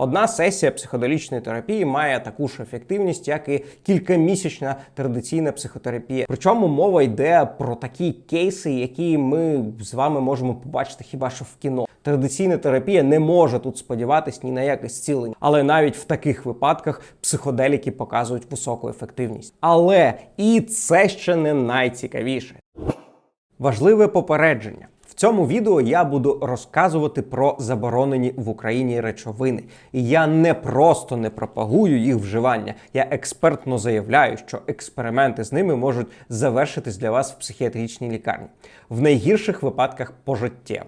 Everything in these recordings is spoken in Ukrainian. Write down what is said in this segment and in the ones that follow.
Одна сесія психоделічної терапії має таку ж ефективність, як і кількамісячна традиційна психодерапія. Причому мова йде про такі кейси, які ми з вами можемо побачити хіба що в кіно. Традиційна терапія не може тут сподіватись ні на яке зцілення, але навіть в таких випадках психоделіки показують високу ефективність. Але і це ще не найцікавіше. Важливе попередження. В цьому відео я буду розказувати про заборонені в Україні речовини. І я не просто не пропагую їх вживання. Я експертно заявляю, що експерименти з ними можуть завершитись для вас в психіатричній лікарні. В найгірших випадках пожиттєво.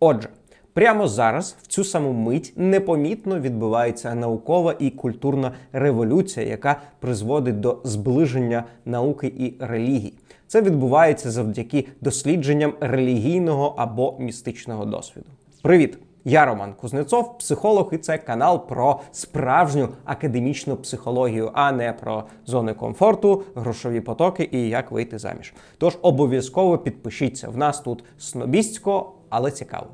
Отже, прямо зараз, в цю саму мить, непомітно відбувається наукова і культурна революція, яка призводить до зближення науки і релігій. Це відбувається завдяки дослідженням релігійного або містичного досвіду. Привіт! Я Роман Кузнецов, психолог, і це канал про справжню академічну психологію, а не про зони комфорту, грошові потоки і як вийти заміж. Тож обов'язково підпишіться. В нас тут снобістсько, але цікаво.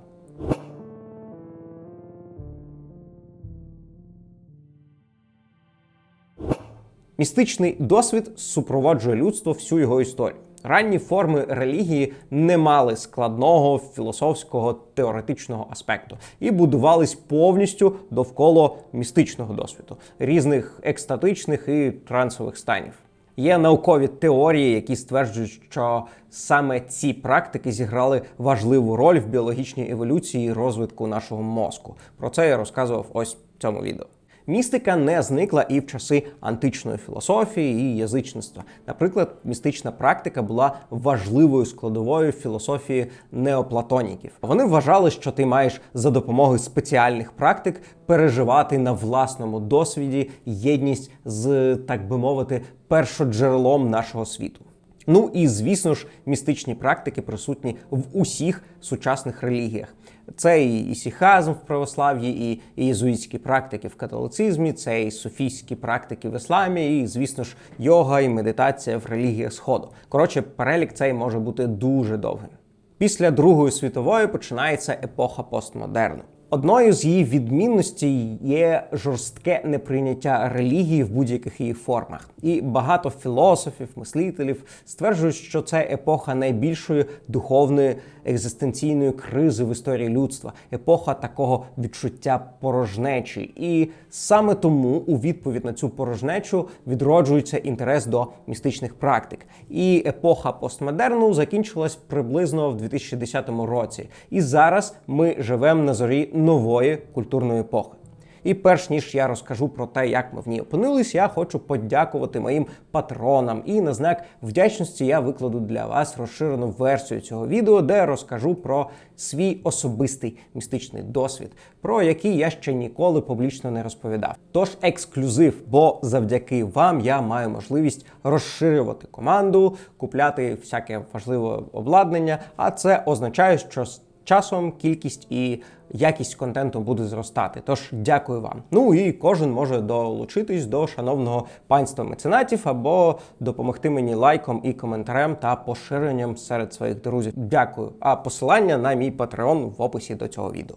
Містичний досвід супроводжує людство всю його історію. Ранні форми релігії не мали складного філософського теоретичного аспекту і будувались повністю довкола містичного досвіду, різних екстатичних і трансових станів. Є наукові теорії, які стверджують, що саме ці практики зіграли важливу роль в біологічній еволюції і розвитку нашого мозку. Про це я розказував ось в цьому відео. Містика не зникла і в часи античної філософії і язичництва. Наприклад, містична практика була важливою складовою філософії неоплатоніків. Вони вважали, що ти маєш за допомогою спеціальних практик переживати на власному досвіді єдність з, так би мовити, першоджерелом нашого світу. Ну і звісно ж, містичні практики присутні в усіх сучасних релігіях. Це і ісіхазм в православ'ї, і, і єзуїтські практики в католицизмі, це і софійські практики в ісламі, і, звісно ж, йога і медитація в релігіях Сходу. Коротше, перелік цей може бути дуже довгим. Після Другої світової починається епоха постмодерну. Одною з її відмінностей є жорстке неприйняття релігії в будь-яких її формах. І багато філософів, мислителів стверджують, що це епоха найбільшої духовної екзистенційної кризи в історії людства, епоха такого відчуття порожнечі. І саме тому у відповідь на цю порожнечу відроджується інтерес до містичних практик. І епоха постмодерну закінчилась приблизно в 2010 році. І зараз ми живемо на зорі нової культурної епохи. І перш ніж я розкажу про те, як ми в ній опинились, я хочу подякувати моїм патронам. І на знак вдячності я викладу для вас розширену версію цього відео, де розкажу про свій особистий містичний досвід, про який я ще ніколи публічно не розповідав. Тож ексклюзив, бо завдяки вам я маю можливість розширювати команду, купляти всяке важливе обладнання. А це означає, що часом кількість і якість контенту буде зростати. Тож дякую вам. Ну і кожен може долучитись до шановного панства меценатів або допомогти мені лайком і коментарем та поширенням серед своїх друзів. Дякую. А посилання на мій патреон в описі до цього відео.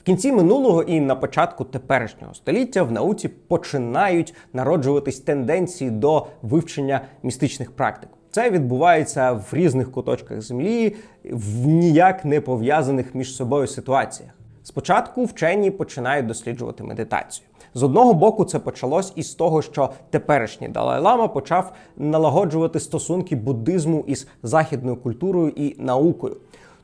В кінці минулого і на початку теперішнього століття в науці починають народжуватись тенденції до вивчення містичних практик. Це відбувається в різних куточках землі, в ніяк не пов'язаних між собою ситуаціях. Спочатку вчені починають досліджувати медитацію. З одного боку, це почалось із того, що теперішній Далай-Лама почав налагоджувати стосунки буддизму із західною культурою і наукою.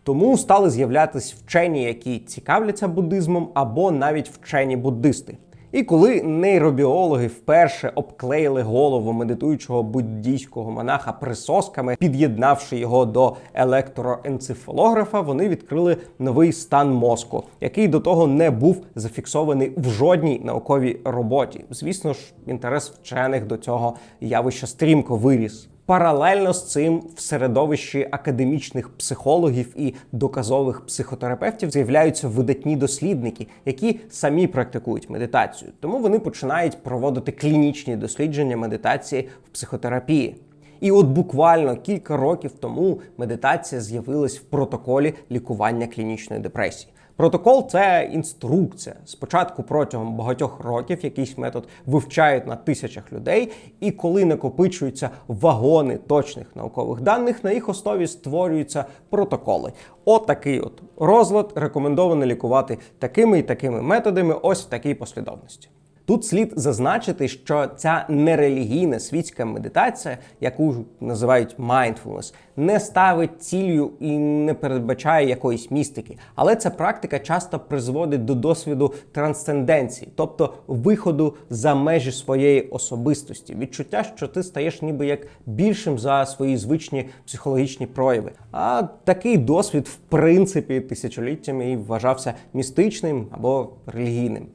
Тому стали з'являтися вчені, які цікавляться буддизмом, або навіть вчені буддисти. І коли нейробіологи вперше обклеїли голову медитуючого буддійського монаха присосками, під'єднавши його до електроенцефалографа, вони відкрили новий стан мозку, який до того не був зафіксований в жодній науковій роботі. Звісно ж, інтерес вчених до цього явища стрімко виріс. Паралельно з цим в середовищі академічних психологів і доказових психотерапевтів з'являються видатні дослідники, які самі практикують медитацію. Тому вони починають проводити клінічні дослідження медитації в психотерапії. І от буквально кілька років тому медитація з'явилась в протоколі лікування клінічної депресії. Протокол це інструкція. Спочатку протягом багатьох років якийсь метод вивчають на тисячах людей, і коли накопичуються вагони точних наукових даних, на їх основі створюються протоколи. Отакий от розлад рекомендовано лікувати такими і такими методами, ось в такій послідовності. Тут слід зазначити, що ця нерелігійна світська медитація, яку називають mindfulness, не ставить ціллю і не передбачає якоїсь містики. Але ця практика часто призводить до досвіду трансценденції, тобто виходу за межі своєї особистості, відчуття, що ти стаєш ніби як більшим за свої звичні психологічні прояви. А такий досвід, в принципі, тисячоліттями і вважався містичним або релігійним.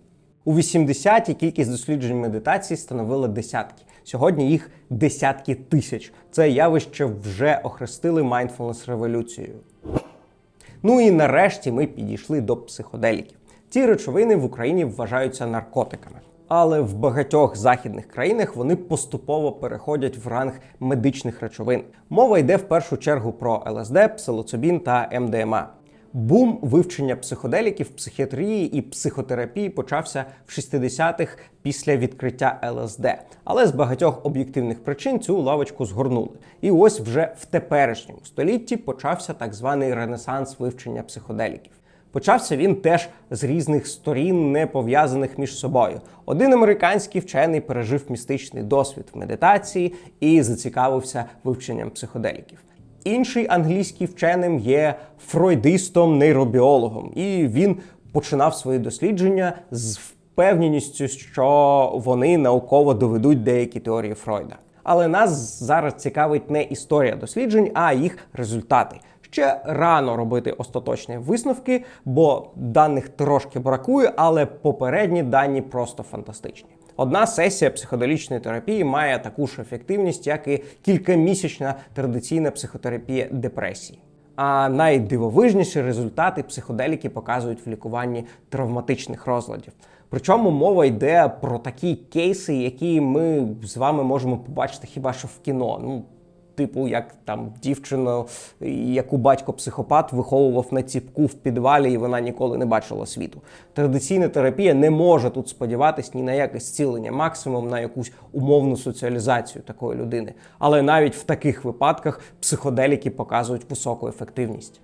У 80-ті кількість досліджень медитації становила десятки. Сьогодні їх десятки тисяч. Це явище вже охрестили mindfulness революцією. Ну і нарешті ми підійшли до психоделіків. Ці речовини в Україні вважаються наркотиками. Але в багатьох західних країнах вони поступово переходять в ранг медичних речовин. Мова йде в першу чергу про ЛСД, псилоцибін та МДМА. Бум вивчення психоделіків, психіатрії і психотерапії почався в 60-х після відкриття ЛСД. Але з багатьох об'єктивних причин цю лавочку згорнули. І ось вже в теперішньому столітті почався так званий ренесанс вивчення психоделіків. Почався він теж з різних сторін, не пов'язаних між собою. Один американський вчений пережив містичний досвід в медитації і зацікавився вивченням психоделіків. Інший англійський вченим є фройдистом-нейробіологом, і він починав свої дослідження з впевненістю, що вони науково доведуть деякі теорії Фройда. Але нас зараз цікавить не історія досліджень, а їх результати. Ще рано робити остаточні висновки, бо даних трошки бракує, але попередні дані просто фантастичні. Одна сесія психоделічної терапії має таку ж ефективність, як і кількамісячна традиційна психотерапія депресії. А найдивовижніші результати психоделіки показують в лікуванні травматичних розладів. Причому мова йде про такі кейси, які ми з вами можемо побачити хіба що в кіно. Ну, Типу, як там дівчину, яку батько психопат виховував на ціпку в підвалі, і вона ніколи не бачила світу. Традиційна терапія не може тут сподіватись ні на яке зцілення, максимум на якусь умовну соціалізацію такої людини. Але навіть в таких випадках психоделіки показують високу ефективність.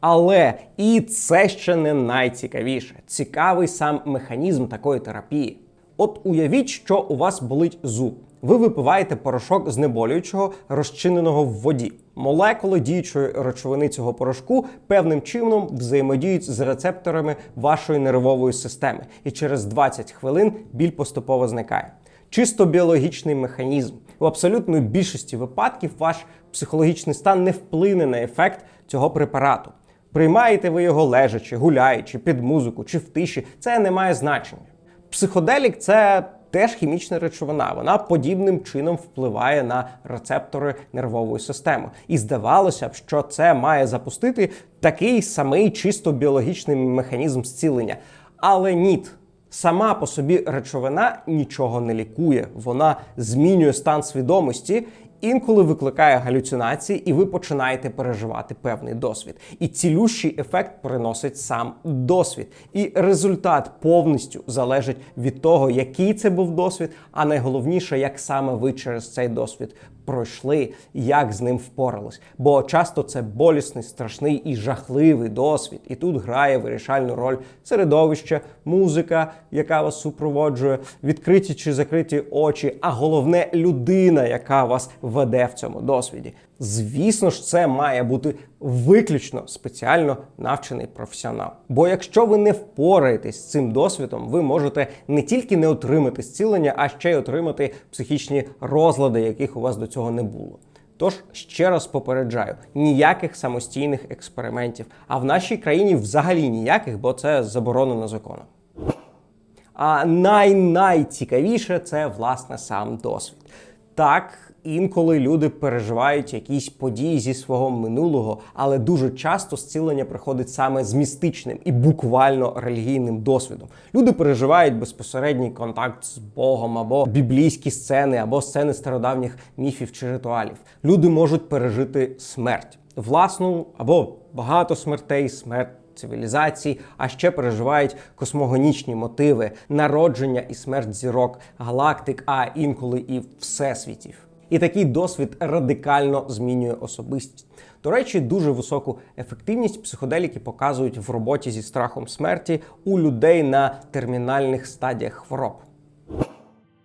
Але і це ще не найцікавіше. Цікавий сам механізм такої терапії. От уявіть, що у вас болить зуб. Ви випиваєте порошок знеболюючого, розчиненого в воді. Молекули діючої речовини цього порошку певним чином взаємодіють з рецепторами вашої нервової системи, і через 20 хвилин біль поступово зникає. Чисто біологічний механізм. У абсолютної більшості випадків ваш психологічний стан не вплине на ефект цього препарату. Приймаєте ви його лежачи, гуляючи, під музику чи в тиші, це не має значення. Психоделік це теж хімічна речовина. Вона подібним чином впливає на рецептори нервової системи. І здавалося б, що це має запустити такий самий чисто біологічний механізм зцілення. Але ні. Сама по собі речовина нічого не лікує, вона змінює стан свідомості, інколи викликає галюцинації, і ви починаєте переживати певний досвід. І цілющий ефект приносить сам досвід. І результат повністю залежить від того, який це був досвід, а найголовніше, як саме ви через цей досвід пройшли, як з ним впорались. Бо часто це болісний, страшний і жахливий досвід. І тут грає вирішальну роль середовище, музика, яка вас супроводжує, відкриті чи закриті очі, а головне людина, яка вас веде в цьому досвіді. Звісно ж, це має бути виключно спеціально навчений професіонал. Бо якщо ви не впораєтесь з цим досвідом, ви можете не тільки не отримати зцілення, а ще й отримати психічні розлади, яких у вас до цього не було. Тож ще раз попереджаю: ніяких самостійних експериментів, а в нашій країні взагалі ніяких, бо це заборонено законом. А най-найцікавіше це власне сам досвід. Так, Інколи люди переживають якісь події зі свого минулого, але дуже часто зцілення приходить саме з містичним і буквально релігійним досвідом. Люди переживають безпосередній контакт з Богом або біблійські сцени, або сцени стародавніх міфів чи ритуалів. Люди можуть пережити смерть, власну або багато смертей, смерть цивілізацій, а ще переживають космогонічні мотиви, народження і смерть зірок, галактик, а інколи і всесвітів. І такий досвід радикально змінює особистість. До речі, дуже високу ефективність психоделіки показують в роботі зі страхом смерті у людей на термінальних стадіях хвороб.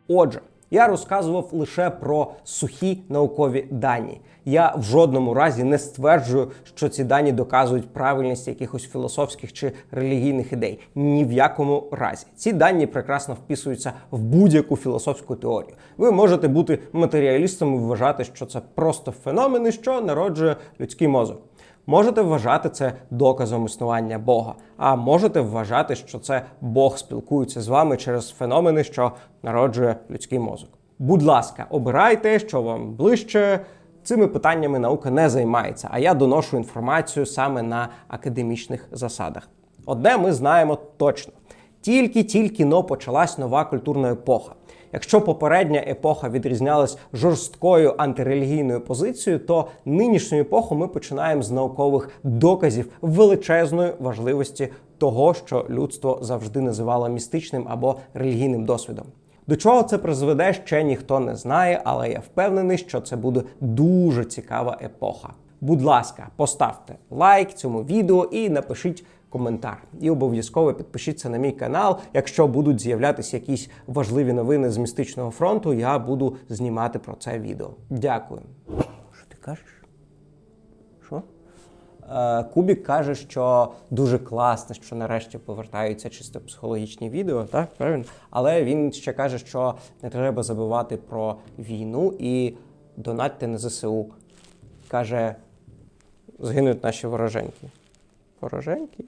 Отже, я розказував лише про сухі наукові дані. Я в жодному разі не стверджую, що ці дані доказують правильність якихось філософських чи релігійних ідей. Ні в якому разі. Ці дані прекрасно вписуються в будь-яку філософську теорію. Ви можете бути матеріалістом і вважати, що це просто феномени, що народжує людський мозок. Можете вважати це доказом існування Бога, а можете вважати, що це Бог спілкується з вами через феномени, що народжує людський мозок. Будь ласка, обирайте, що вам ближче. Цими питаннями наука не займається, а я доношу інформацію саме на академічних засадах. Одне ми знаємо точно: тільки-тільки но почалась нова культурна епоха. Якщо попередня епоха відрізнялась жорсткою антирелігійною позицією, то нинішню епоху ми починаємо з наукових доказів величезної важливості того, що людство завжди називало містичним або релігійним досвідом. До чого це призведе, ще ніхто не знає, але я впевнений, що це буде дуже цікава епоха. Будь ласка, поставте лайк цьому відео і напишіть коментар. І обов'язково підпишіться на мій канал. Якщо будуть з'являтися якісь важливі новини з містичного фронту, я буду знімати про це відео. Дякую. Що ти кажеш? Е, Кубік каже, що дуже класно, що нарешті повертаються чисто психологічні відео, так правильно? Але він ще каже, що не треба забувати про війну і донатьте на ЗСУ. Каже, згинуть наші вороженьки. Вороженьки?